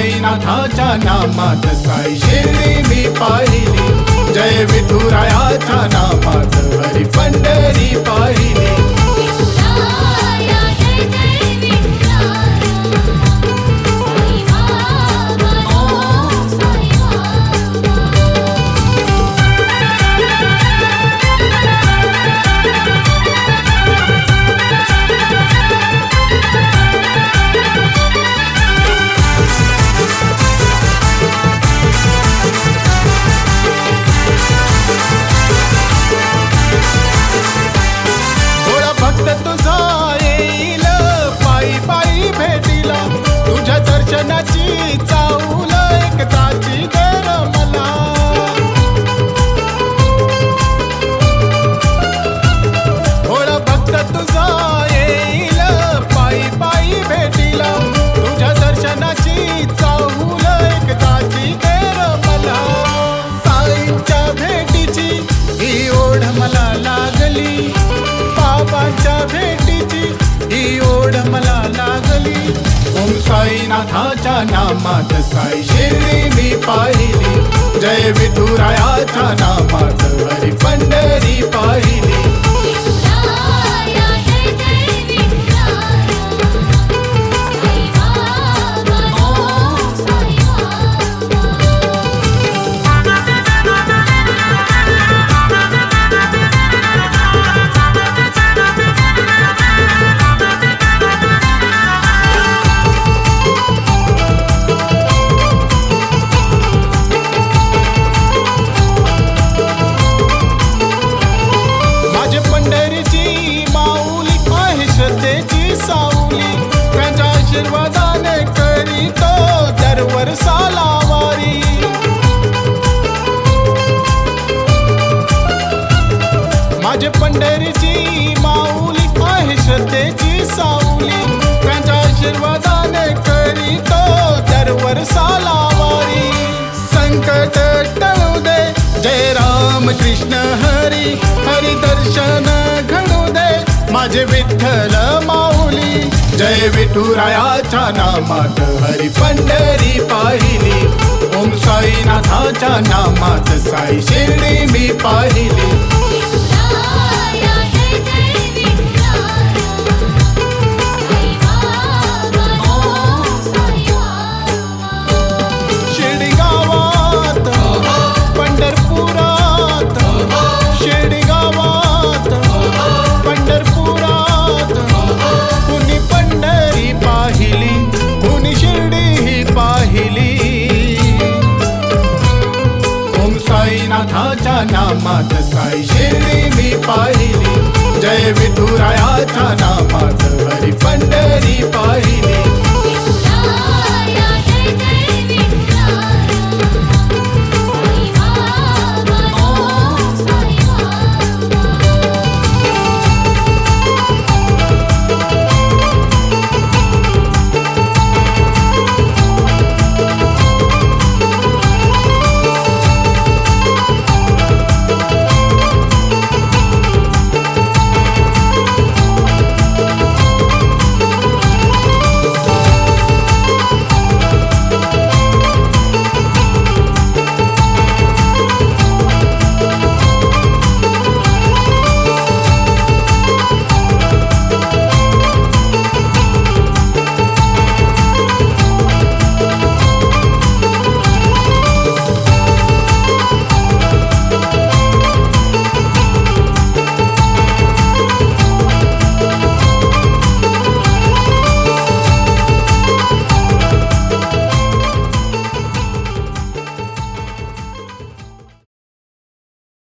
साईनाथाच्या नामात साई शिर्डी मी पाहिली. जय विठुरायाच्या नामात हरी पंढरी पाहिली. साईनाथाच्या नामात साई शिर्डी मी पाहिली. जय विठुरायाच्या नाम सावली. त्यांच्या आशीर्वादाने करीतो दरवर सालावारी. माझे पंढरीची माऊली आहे श्रद्धेची सावली. त्यांच्या आशीर्वादाने करीतो दरवर सालावारी. संकट टळू दे. जय राम कृष्ण हरी. हरी दर्शन माझे विठ्ठल माऊली. जय विठुरायाच्या नामात हरी पंढरी पाहिली. ओम साईनाथाच्या नामात साई शिर्डी मी पाहिली. नाथाच्या नामात साई शिर्डी मी पाहिली. जय विठुरायाच्या नामात हरी पंढरी पाहिली.